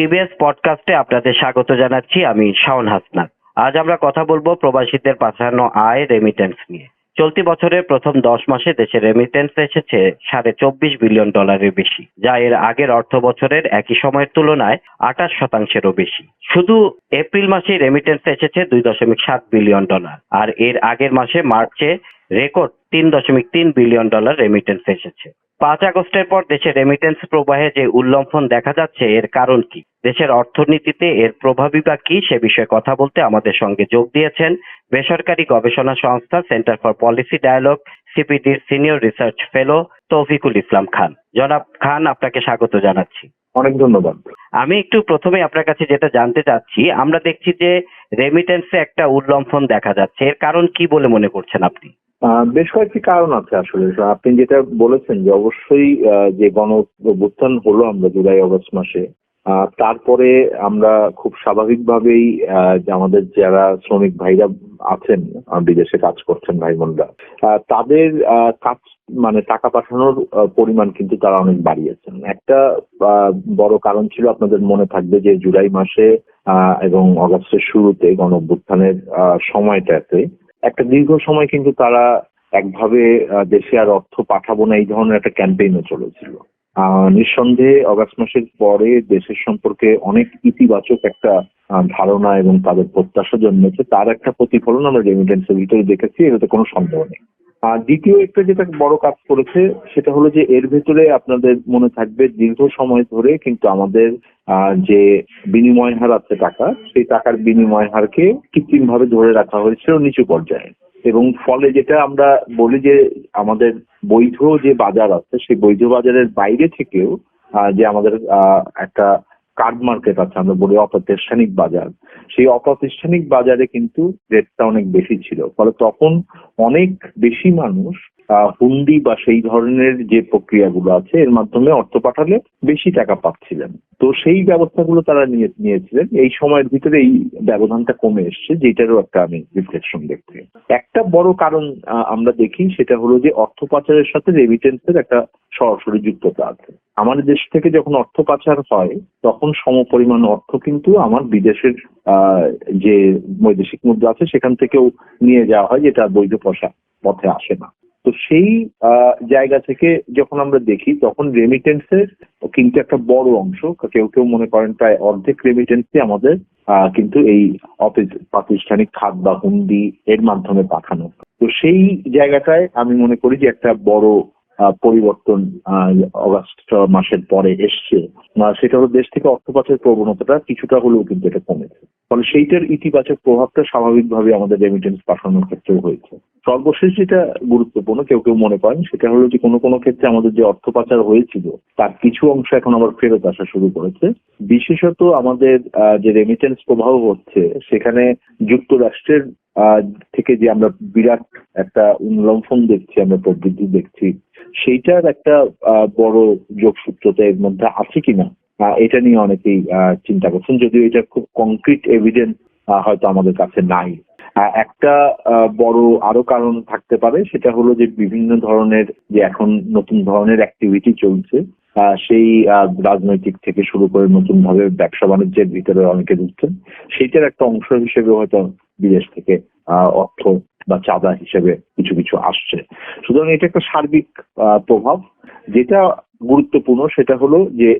TBS পডকাস্টে আপনাদের স্বাগত জানাচ্ছি আমি শাওন হাসনাত। আজ আমরা কথা বলব প্রবাসীদের পাঠানো আয় রেমিটেন্স নিয়ে। চলতি বছরের প্রথম দশ মাসে দেশে রেমিটেন্স এসেছে সাড়ে চব্বিশ বিলিয়ন ডলারের বেশি, যা এর আগের অর্থ বছরের একই সময়ের তুলনায় আঠাশ শতাংশেরও বেশি। শুধু এপ্রিল মাসে রেমিটেন্স এসেছে দুই দশমিক সাত বিলিয়ন ডলার, আর এর আগের মাসে মার্চে রেকর্ড তিন দশমিক তিন বিলিয়ন ডলার রেমিটেন্স এসেছে। পাঁচ আগস্টের পর দেশে রেমিটেন্স প্রবাহে যে উল্লম্ফন দেখা যাচ্ছে এর কারণ কি? দেশের অর্থনীতিতে এর প্রভাবই বা কি সে বিষয়ে কথা বলতে আমাদের সঙ্গে যোগ দিয়েছেন বেসরকারি গবেষণা সংস্থা centre for policy dialogue সিপিডির senior research fellow Tawfiqul Islam Khan. জনাব খান আপনাকে স্বাগত জানাচ্ছি। অনেক ধন্যবাদ। আমি একটু প্রথমে আপনার কাছে যেটা জানতে চাচ্ছি আমরা দেখছি যে রেমিটেন্সে একটা উল্লম্ফন দেখা যাচ্ছে। এর কারণ কি বলে মনে করছেন আপনি? বেশ কয়েকটি কারণ আছে আসলে। আপনি যেটা বলেছেন যে অবশ্যই যে গণ অভ্যুত্থান হলো আমরা জুলাই, অগস্ট মাসে তারপরে আমরা খুব স্বাভাবিকভাবেই আমাদের যারা শ্রমিক ভাইরা আছেন বিদেশে কাজ করছেন ভাই বোনরা তাদের কাজ মানে টাকা পাঠানোর পরিমাণ কিন্তু তারা অনেক বাড়িয়েছেন। একটা বড় কারণ ছিল আপনাদের মনে থাকবে যে জুলাই মাসে এবং অগস্টের শুরুতে গণ অভ্যুত্থানের সময়টাতে একটা দীর্ঘ সময় কিন্তু তারা একভাবে দেশে আর অর্থ পাঠাবো না, এই ধরনের একটা ক্যাম্পেইনও চলেছিল। নিঃসন্দেহে অগাস্ট মাসের পরে দেশের সম্পর্কে অনেক ইতিবাচক একটা ধারণা এবং তাদের প্রত্যাশা জন্মেছে। তার একটা প্রতিফলন আমরা রেমিটেন্সের ভিতরে দেখেছি, এটাতে কোনো সন্দেহ নেই। আর দ্বিতীয় একটা যেটা বড় কাজ করেছে, সেটা হলো যে এর ভেতরে আপনাদের মনে থাকবে দীর্ঘ সময় ধরে কিন্তু আমাদের যে বিনিময় হার আছে টাকা, সেই টাকার বিনিময় হারকে কৃত্রিম ভাবে ধরে রাখা হয়েছিল নিচু পর্যায়ে। এবং ফলে যেটা আমরা বলি যে আমাদের বৈধ যে বাজার আছে, সেই বৈধ বাজারের বাইরে থেকেও যে আমাদের একটা কার্ড মার্কেট আছে, আমরা বলি অপ্রাতিষ্ঠানিক বাজার। সেই অপ্রাতিষ্ঠানিক বাজারে কিন্তু রেটটা অনেক বেশি ছিল। ফলে তখন অনেক বেশি মানুষ হুন্ডি বা সেই ধরনের যে প্রক্রিয়াগুলো আছে, এর মাধ্যমে অর্থ পাঠালে বেশি টাকা পাচ্ছিলেন। তো সেই ব্যবস্থাগুলো তারা নিয়ে, নিয়েছিলেন। এই সময়ের ভিতরে এই ব্যবধানটা কমে এসছে, যেটারও একটা আমি রিফ্লেকশন দেখছি। একটা বড় কারণ আমরা দেখি সেটা হলো যে অর্থ পাচারের সাথে রেমিটেন্সের একটা সরাসরি যুক্ততা আছে। আমাদের দেশ থেকে যখন অর্থ পাচার হয়, তখন সমপরিমাণ অর্থ কিন্তু আমার বিদেশের যে বৈদেশিক মুদ্রা আছে, সেখান থেকেও নিয়ে যাওয়া হয়, যেটা বৈধ পয়সা পথে আসে না। তো সেই জায়গা থেকে যখন আমরা দেখি, তখন রেমিটেন্সের কিন্তু একটা বড় অংশ, কেউ কেউ মনে করেন প্রায় অর্ধেক রেমিটেন্সই আমাদের কিন্তু এই অফিস প্রাতিষ্ঠানিক খাত বা হুন্ডি এর মাধ্যমে পাঠানো। তো সেই জায়গাটায় আমি মনে করি যে একটা বড় পরিবর্তন অগাস্ট মাসের পরে এসছে। সেটা হলো দেশ থেকে অর্থ পাচারের প্রবণতাটা কিছুটা হলেও কিন্তু এটা কমেছে। ফলে সেইটার ইতিবাচক প্রভাবটা স্বাভাবিকভাবে আমাদের রেমিটেন্স পাঠানোর ক্ষেত্রেও হয়েছে। সর্বশেষ যেটা গুরুত্বপূর্ণ, কেউ কেউ মনে করেন, সেটা হলো যে কোনো কোনো ক্ষেত্রে আমাদের যে অর্থ পাচার হয়েছিল, তার কিছু অংশ এখন আবার ফেরত আসা শুরু করেছে। বিশেষত আমাদের যে রেমিটেন্স প্রবাহ হচ্ছে, সেখানে যুক্তরাষ্ট্রের থেকে যে আমরা বিরাট একটা উল্লম্ফন দেখছি, আমরা প্রবৃদ্ধি দেখছি, সেইটার একটা বড় যোগসূত্রতা এর মধ্যে আছে কিনা এটা নিয়ে অনেকেই চিন্তা করছেন। যদিও এটা খুব কংক্রিট এভিডেন্স হয়তো আমাদের কাছে নাই। একটা বড় আরও কারণ থাকতে পারে, সেটা হলো যে বিভিন্ন ধরনের যে এখন নতুন ধরনের অ্যাক্টিভিটি চলছে সেই রাজনৈতিক থেকে শুরু করে নতুন ভাবে ব্যবসা বাণিজ্যের ভিতরে অনেকে ঢুকছেন। সেইটার একটা অংশ হিসেবে হয়তো বিদেশ থেকে আহ, অর্থ বা চাঁদা হিসেবে কিছু কিছু আসছে। সুতরাং এটা একটা সার্বিক প্রভাব। যেটা গুরুত্বপূর্ণ সেটা হলো যে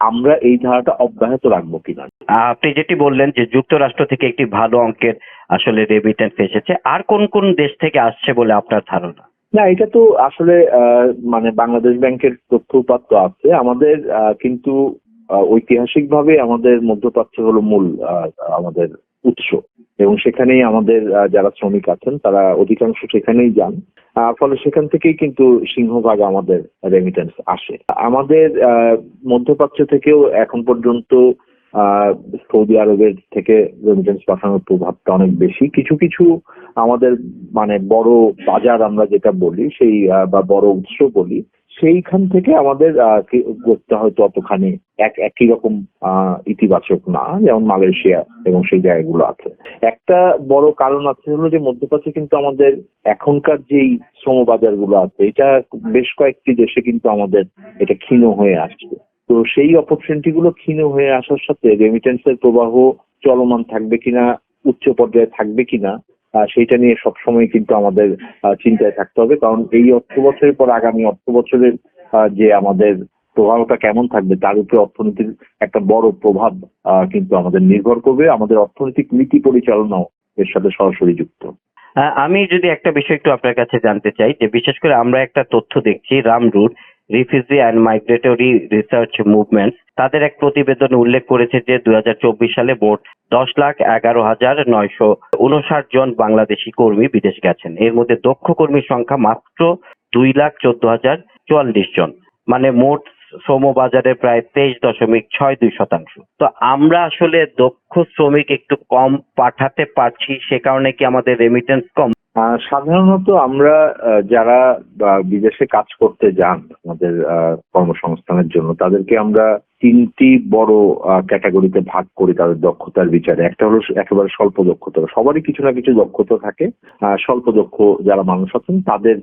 আমরা এই ধারাটা অব্যাহত রাখব কিনা। আপনি যেটি বললেন যে যুক্তরাষ্ট্র থেকে একটি ভালো অঙ্কের আসলে রেমিটেন্স এসেছে আর কোন কোন দেশ থেকে আসছে বলে আপনার ধারণা? না এটা তো আসলে আহ, মানে বাংলাদেশ ব্যাংকের তথ্য উপাত্ত আছে। আমাদের আহ, কিন্তু ঐতিহাসিক ভাবে আমাদের মধ্যপ্রাচ্য হলো মূল আহ, আমাদের উৎস। এবং সেখানেই আমাদের যারা শ্রমিক আছেন, তারা অধিকাংশ সেখানেই যান। ফলে সেখান থেকেই কিন্তু সিংহভাগ আমাদের রেমিটেন্স আসে। আমাদের মধ্যপ্রাচ্য থেকেও এখন পর্যন্ত সৌদি আরবের থেকে রেমিটেন্স পাঠানোর প্রভাবটা অনেক বেশি। কিছু কিছু আমাদের মানে বড় বাজার আমরা যেটা বলি, সেই বা বড় উৎস বলি সেইখান থেকে আমাদের আহ, হয়তো অতখানি এক একই রকম ইতিবাচক না যেমন মালয়েশিয়া এবং সেই জায়গাগুলো আছে। একটা বড় কারণ আছে হলো যে মধ্যপ্রাচ্যে কিন্তু আমাদের এখনকার যেই শ্রম বাজারগুলো আছে এটা বেশ কয়েকটি দেশে কিন্তু আমাদের এটা ক্ষীণ হয়ে আসছে। তো সেই অপরচুনিটি গুলো ক্ষীণ হয়ে আসার সাথে রেমিটেন্সের প্রবাহ চলমান থাকবে কিনা উচ্চ পর্যায়ে থাকবে কিনা সেইটা নিয়ে সবসময় কিন্তু আমাদের চিন্তায় থাকতে হবে। কারণ এই অর্থ বছরের পর আগামী অর্থ বছরের যে আমাদের প্রভাবটা কেমন থাকবে, তার উপরে অর্থনীতির একটা বড় প্রভাব কিন্তু আমাদের নির্ভর করবে আমাদের অর্থনৈতিক নীতি পরিচালনাও এর সাথে সরাসরি যুক্ত। আমি যদি একটা বিষয় একটু আপনার কাছে জানতে চাই, যে বিশেষ করে আমরা একটা তথ্য দেখছি রামরুট refugee and migratory research movement তাদের এক প্রতিবেদনে উল্লেখ করেছে যে দুই হাজার চব্বিশ সালে মোট দশ লাখ এগারো হাজার নয়শো উনষাট জন বাংলাদেশি কর্মী বিদেশ গেছেন। এর মধ্যে দক্ষ কর্মীর সংখ্যা মাত্র দুই লাখ চোদ্দ হাজার চুয়াল্লিশ জন। মানে মোট শ্রম বাজারে প্রায় তেইশ দশমিক ছয় দুই শতাংশ। তো আমরা আসলে দক্ষ শ্রমিক একটু কম পাঠাতে পারছি, সে কারণে কি আমাদের রেমিটেন্স কম? সাধারণত আমরা যারা বিদেশে কাজ করতে যান আমাদের কর্মসংস্থানের জন্য, তাদেরকে আমরা তিনটি বড় ক্যাটাগরিতে ভাগ করি তাদের দক্ষতার বিচারে। একটা হলো একেবারে স্বল্প দক্ষতা। সবারই কিছু না কিছু দক্ষতা থাকে। স্বল্প দক্ষ যারা মানুষ আছেন, তাদের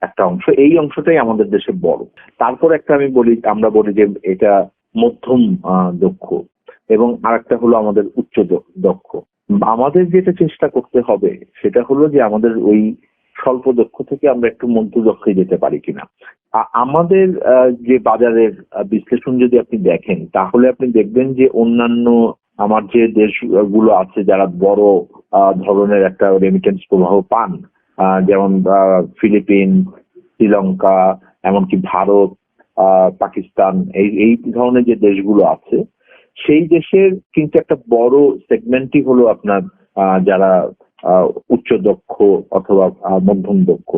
একটা অংশ। এই অংশটাই আমাদের দেশে বড়। তারপর একটা আমি বলি, আমরা বলি যে এটা মধ্যম দক্ষ। এবং আর একটা হলো আমাদের উচ্চ দক্ষ। আমাদের যেটা চেষ্টা করতে হবে, সেটা হলো যে আমাদের ওই স্বল্প দক্ষ থেকে আমরা একটু মধ্য দক্ষে যেতে পারি কিনা। আমাদের যে বাজারের বিশ্লেষণ যদি আপনি দেখেন, তাহলে আপনি দেখবেন যে অন্যান্য আমার যে দেশগুলো আছে, যারা বড় ধরনের একটা রেমিটেন্স প্রবাহ পান যেমন ফিলিপিন, শ্রীলঙ্কা, এমনকি ভারত পাকিস্তান, এই এই ধরনের যে দেশগুলো আছে, সেই দেশের কিন্তু একটা বড় সেগমেন্টই হলো আপনার যারা উচ্চ দক্ষ অথবা মধ্যম দক্ষ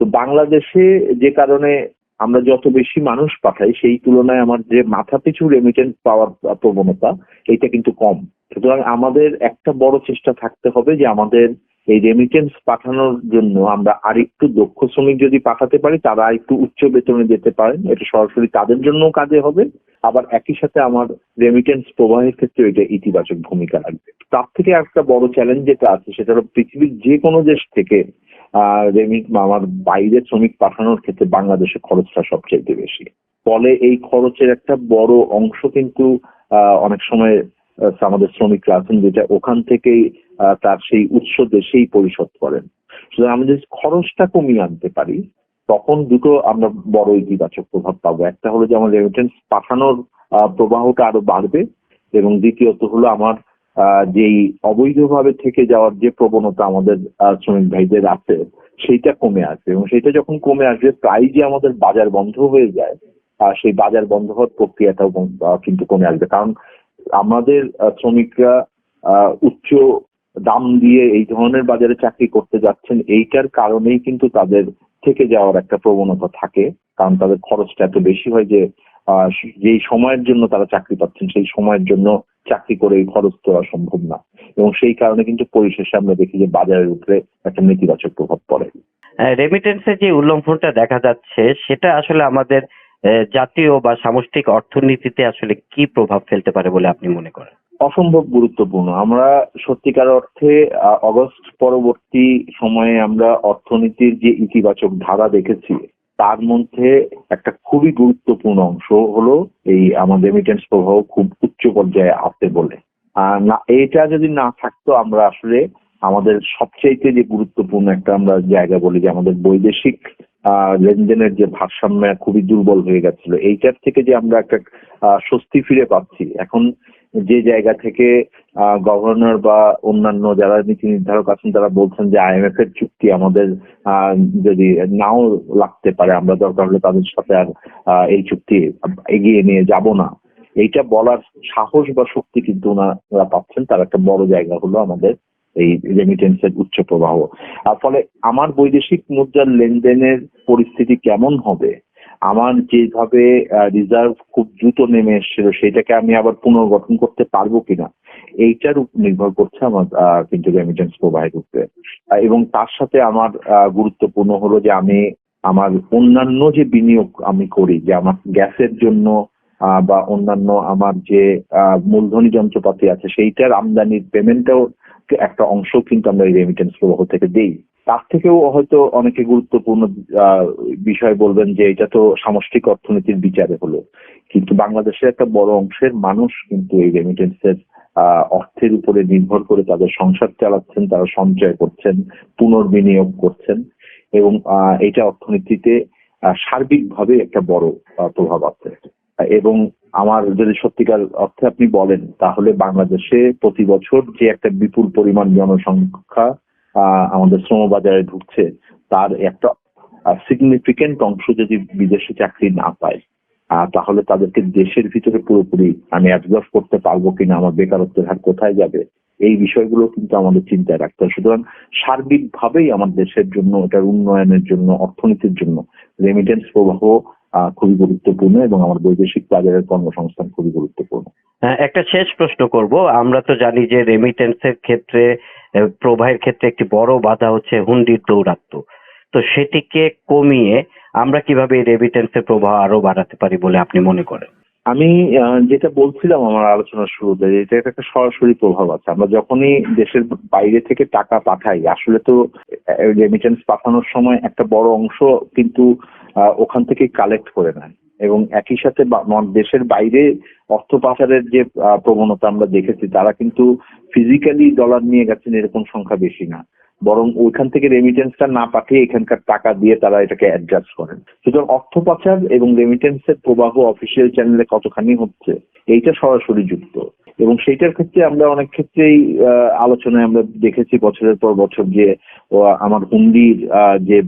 তো বাংলাদেশে যে কারণে আমরা যত বেশি মানুষ পাঠাই, সেই তুলনায় আমার যে মাথা পিছু রেমিটেন্স পাওয়ার প্রবণতা, এইটা কিন্তু কম। সুতরাং আমাদের একটা বড় চেষ্টা থাকতে হবে যে আমাদের এই রেমিটেন্স পাঠানোর জন্য আমরা আরেকটু দক্ষ শ্রমিক যদি পাঠাতে পারি, তারা একটু উচ্চ বেতনে যেতে পারেন। এটা সরাসরি তাদের জন্য কাজে হবে। আবার একই সাথে আমার রেমিটেন্স প্রবাহের ক্ষেত্রে এটা ইতিবাচক ভূমিকা রাখবে। তার থেকে একটা বড় চ্যালেঞ্জ যেটা আছে, সেটা হলো পৃথিবীর যে কোনো দেশ থেকে রেমিট আমার বাইরে শ্রমিক পাঠানোর ক্ষেত্রে বাংলাদেশে খরচটা সবচেয়ে বেশি। ফলে এই খরচের একটা বড় অংশ কিন্তু অনেক সময় আমাদের শ্রমিকরা আছেন যেটা ওখান থেকেই তার সেই উৎস দেশেই পরিশোধ করেন। সুতরাং আমরা যদি খরচটা কমিয়ে আনতে পারি, তখন দুটো আমরা বড় ইতিবাচক প্রভাব পাবো। একটা হলো যে আমার রেমিটেন্স পাঠানোর প্রবাহটা আরও বাড়বে এবং দ্বিতীয়ত হলো আমার যেই অবৈধভাবে থেকে যাওয়ার যে প্রবণতা আমাদের শ্রমিক ভাইদের আছে, সেইটা কমে আসবে এবং সেটা যখন কমে আসবে, প্রায় যে আমাদের বাজার বন্ধ হয়ে যায় আর সেই বাজার বন্ধ হওয়ার প্রক্রিয়াটাও কিন্তু কমে আসবে। কারণ আমাদের শ্রমিকরা উচ্চ দাম দিয়ে এই ধরনের বাজারে চাকরি করতে যাচ্ছেন, এইটার কারণেই কিন্তু তাদের থেকে যাওয়ার একটা প্রবণতা থাকে। কারণ তাদের খরচটা এত বেশি হয় যে যেই সময়ের জন্য তারা চাকরি পাচ্ছেন সেই সময়ের জন্য চাকরি করে এই খরচ তোলা সম্ভব না। এবং সেই কারণে কিন্তু পরিশেষে আমরা দেখি যে বাজারের উপরে একটা নেতিবাচক প্রভাব পড়ে। রেমিটেন্সের যে উল্লঙ্ঘনটা দেখা যাচ্ছে সেটা আসলে আমাদের জাতীয় বা সামষ্টিক অর্থনীতিতে আসলে কি প্রভাব ফেলতে পারে বলে আপনি মনে করেন? অসম্ভব গুরুত্বপূর্ণ। আমরা সত্যিকার অর্থে অগস্ট পরবর্তী সময়ে আমরা অর্থনীতির যে ইতিবাচক ধারা দেখেছি তার মধ্যে একটা খুবই গুরুত্বপূর্ণ অংশ হলো এই আমাদের রেমিটেন্স প্রবাহ খুব উচ্চ পর্যায়ে আছে বলে। না, এটা যদি না থাকতো, আমরা আসলে আমাদের সবচাইতে যে গুরুত্বপূর্ণ একটা আমরা জায়গা বলি যে আমাদের বৈদেশিক লেনদেনের যে ভারসাম্য খুবই দুর্বল হয়ে গেছিল, এইটার থেকে যে আমরা একটা স্বস্তি ফিরে পাচ্ছি। এখন যে জায়গা থেকে গভর্নর বা অন্যান্য যারা নীতি নির্ধারক আছেন, তারা বলছেন যে আইএমএফ এর চুক্তি আমাদের যদি নাও লাগতে পারে আমরা দরকার হলে তাদের সাথে আর এই চুক্তি এগিয়ে নিয়ে যাব না। এইটা বলার সাহস বা শক্তি কিন্তু ওনারা পাচ্ছেন, তার একটা বড় জায়গা হলো আমাদের এই রেমিটেন্সের উচ্চ প্রবাহ। আর ফলে আমার বৈদেশিক মুদ্রার লেনদেনের পরিস্থিতি কেমন হবে? আমার যেভাবে রিজার্ভ খুব দ্রুত নেমে এসেছিল, সেটাকে আমি আবার পুনর্গঠন করতে পারব কিনা, এইটার উপর নির্ভর করছে আমার কিন্তু রেমিটেন্স প্রোভাইড উপরে এবং তার সাথে আমার গুরুত্বপূর্ণ হলো যে আমি আমার অন্যান্য যে বিনিয়োগ আমি করি, যে আমার গ্যাসের জন্য বা অন্যান্য আমার যে মূলধনী যন্ত্রপাতি আছে, সেইটার আমদানির পেমেন্টটাও একটা অংশ কিন্তু আমরা এই রেমিটেন্স প্রবাহ থেকে দেই। তার থেকেও হয়তো অনেকে গুরুত্বপূর্ণ বিষয় বলবেন যে এটা তো সামষ্টিক অর্থনীতির বিচারে হলো। কিন্তু বাংলাদেশের একটা বড় অংশের মানুষ কিন্তু এই রেমিটেন্সের অর্থের উপরে নির্ভর করে তাদের সংসার চালাচ্ছেন, তারা সঞ্চয় করছেন, পুনর্বিনিয়োগ করছেন এবং এটা অর্থনীতিতে সার্বিকভাবে একটা বড় প্রভাব আছে। এবং আমার যদি সত্যিকার অর্থে আপনি বলেন, তাহলে বাংলাদেশে প্রতি বছর যে একটা বিপুল পরিমাণ জনসংখ্যা আমাদের শ্রমবাজারে ঢুকছে তার একটা সিগনিফিকেন্ট অংশ যদি বিদেশে চাকরি না পায় তাহলে তাদেরকে দেশের ভিতরে পুরোপুরি আমি অ্যাবজর্ভ করতে পারব কিনা আমার বেকারত্বের হার কোথায় যাবে এই বিষয়গুলো কিন্তু আমাদের চিন্তায় রাখতে হবে। সুতরাং সার্বিকভাবেই আমার দেশের জন্য এটার উন্নয়নের জন্য অর্থনীতির জন্য রেমিটেন্স প্রবাহ খুবই গুরুত্বপূর্ণ এবং আমার বৈদেশিক বাজারের কর্মসংস্থান খুবই গুরুত্বপূর্ণ। হ্যাঁ, একটা শেষ প্রশ্ন করব। আমরা তো জানি যে রেমিটেন্সের ক্ষেত্রে প্রবাহের ক্ষেত্রে একটি বড় বাধা হচ্ছে হুন্ডির দৌরাত্ম্য। তো সেটিকে কমিয়ে আমরা কীভাবে এই রেমিটেন্সের প্রবাহ আরও বাড়াতে পারি বলে আপনি মনে করেন? আমি যেটা বলছিলাম আমার আলোচনার শুরুতে এটা একটা সরাসরি প্রভাব আছে। আমরা যখনই দেশের বাইরে থেকে টাকা পাঠাই, আসলে তো রেমিটেন্স পাঠানোর সময় একটা বড় অংশ কিন্তু ওখান থেকে কালেক্ট করে নেয়। এবং একই সাথে দেশের বাইরে অর্থ পাচারের যে প্রবণতা আমরা দেখেছি, তারা কিন্তু ফিজিক্যালি ডলার নিয়ে গেছেন, এরকম সংখ্যা বেশি না। বরং ওইখান থেকে রেমিটেন্সটা না পাঠিয়ে এখানকার টাকা দিয়ে তারা এটাকে অ্যাডজাস্ট করেন। সুতরাং অর্থ পাচার এবং রেমিটেন্সের প্রবাহ অফিসিয়াল চ্যানেলে কতখানি হচ্ছে, এইটা সরাসরি যুক্ত। এবং সেইটার ক্ষেত্রে আমরা অনেক ক্ষেত্রেই আলোচনায় আমরা দেখেছি বছরের পর বছর যে আমার হুন্ডির যে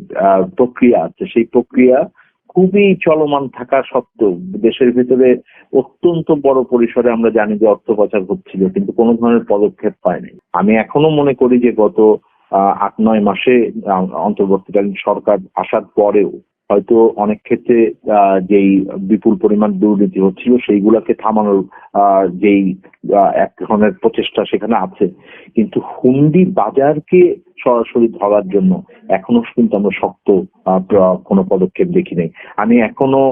প্রক্রিয়া আছে, সেই প্রক্রিয়া খুবই চলমান থাকা সত্ত্বেও দেশের ভিতরে অত্যন্ত বড় পরিসরে আমরা জানি যে অর্থ পাচার হচ্ছিল, কিন্তু কোনো ধরনের পদক্ষেপ পায়নি। আমি এখনও মনে করি যে গত আট, নয় মাসে অন্তর্বর্তীকালীন সরকার আসার পরেও হয়তো অনেক ক্ষেত্রে যেই বিপুল পরিমাণ দুর্নীতি হচ্ছিল, সেইগুলাকে থামানোর যেই এক ধরনের প্রচেষ্টা সেখানে আছে। কিন্তু হুন্ডি বাজারকে সরাসরি ধরার জন্য এখনও কিন্তু আমরা শক্ত কোনো পদক্ষেপ দেখি নাই। আমি এখনও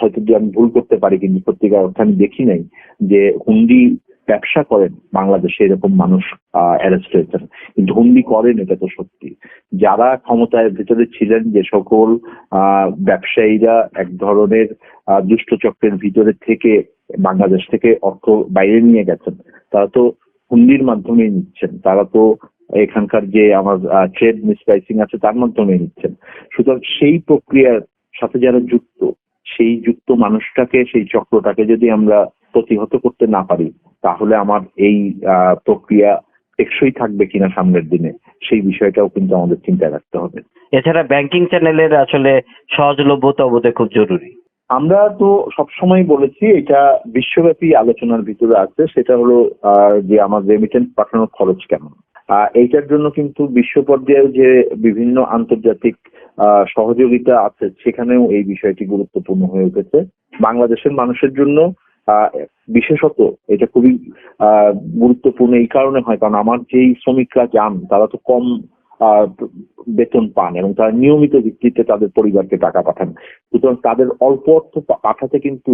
হয়তো আমি ভুল করতে পারি, কিন্তু সত্যিকার অর্থে আমি দেখি নাই যে হুন্ডি ব্যবসা করেন বাংলাদেশে এরকম মানুষ অ্যারেস্ট হয়েছেন। হুন্ডি করেন এটা তো সত্যি। যারা ক্ষমতার ভিতরে ছিলেন যে সকল ব্যবসায়ীরা এক ধরনের আহ, দুষ্টচক্রের ভিতরে থেকে বাংলাদেশ থেকে অর্থ বাইরে নিয়ে গেছেন তারা তো হুন্ডির মাধ্যমে নিচ্ছেন। তারা তো এখানকার যে আমার ট্রেড মিসপ্রাইসিং আছে তার মাধ্যমে নিচ্ছেন। সুতরাং সেই প্রক্রিয়ার সাথে যারা যুক্ত সেই যুক্ত মানুষটাকে সেই চক্রটাকে যদি আমরা প্রতিহত করতে না পারি তাহলে আমার এই প্রক্রিয়া টেকসই থাকবে কিনা সামনের দিনে সেই বিষয়টাও কিন্তু আমাদের চিন্তায় রাখতে হবে। এছাড়া ব্যাংকিং চ্যানেলের আসলে সহজলভ্যতা বোধহয় খুব জরুরি। আমরা তো সবসময় বলেছি এটা বিশ্বব্যাপী আলোচনার ভিতরে আছে সেটা হলো যে আমার রেমিটেন্স পাঠানোর খরচ কেমন। আহ, এইটার জন্য কিন্তু বিশ্ব পর্যায়ে যে বিভিন্ন আন্তর্জাতিক আহ, সহযোগিতা আছে সেখানেও এই বিষয়টি গুরুত্বপূর্ণ হয়ে উঠেছে। বাংলাদেশের মানুষের জন্য বিশেষত এটা খুবই গুরুত্বপূর্ণ এই কারণে হয়, কারণ আমার যেই শ্রমিকরা যান, তারা তো কম বেতন পান এবং তারা নিয়মিত ভিত্তিতে তাদের পরিবারকে টাকা পাঠান। সুতরাং তাদের অল্প অর্থ পাঠাতে কিন্তু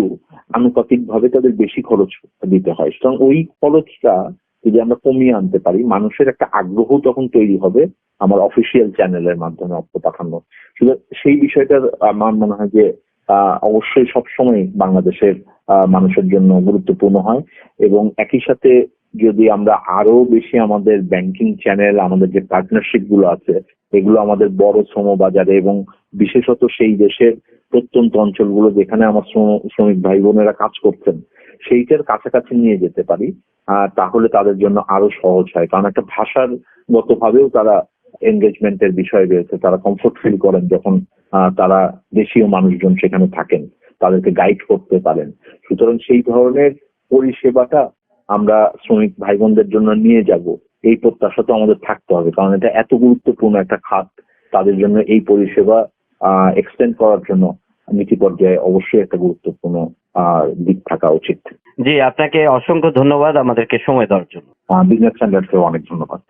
আনুপাতিক ভাবে তাদের বেশি খরচ দিতে হয়। সুতরাং ওই খরচটা যদি আমরা কমিয়ে আনতে পারি, মানুষের একটা আগ্রহ তখন তৈরি হবে আমার অফিসিয়াল চ্যানেলের মাধ্যমে অর্থ পাঠানো সেই বিষয়টার, আমার মনে হয় যে অবশ্যই সবসময় বাংলাদেশের মানুষের জন্য গুরুত্বপূর্ণ হয় এবং একই সাথে যদি আমরা আরও বেশি আমাদের ব্যাংকিং চ্যানেল আমাদের যে পার্টনারশিপগুলো আছে, এগুলো আমাদের বড় শ্রম বাজারে এবং বিশেষত সেই দেশের প্রত্যন্ত অঞ্চলগুলো যেখানে আমার শ্রম- শ্রমিক ভাই বোনেরা কাজ করছেন, সেইটার কাছাকাছি নিয়ে যেতে পারি তাহলে তাদের জন্য আরও সহজ হয়। কারণ একটা ভাষার গত ভাবেও তারা এনগেজমেন্টের বিষয় রয়েছে, তারা কমফোর্ট ফিল করেন যখন তারা দেশীয় মানুষজন সেখানে থাকেন তাদেরকে গাইড করতে পারেন। সুতরাং সেই ধরনের পরিষেবাটা আমরা শ্রমিক ভাই বোনদের জন্য নিয়ে যাব। এই প্রত্যাশা তো আমাদের থাকতে হবে কারণ এটা এত গুরুত্বপূর্ণ একটা খাত তাদের জন্য এই পরিষেবা এক্সটেন্ড করার জন্য নীতি পর্যায়ে অবশ্যই একটা গুরুত্বপূর্ণ আহ, দিক থাকা উচিত। জি আপনাকে অসংখ্য ধন্যবাদ আমাদেরকে সময় দেওয়ার জন্য। বিজনেস স্ট্যান্ডার্ডসেও অনেক ধন্যবাদ।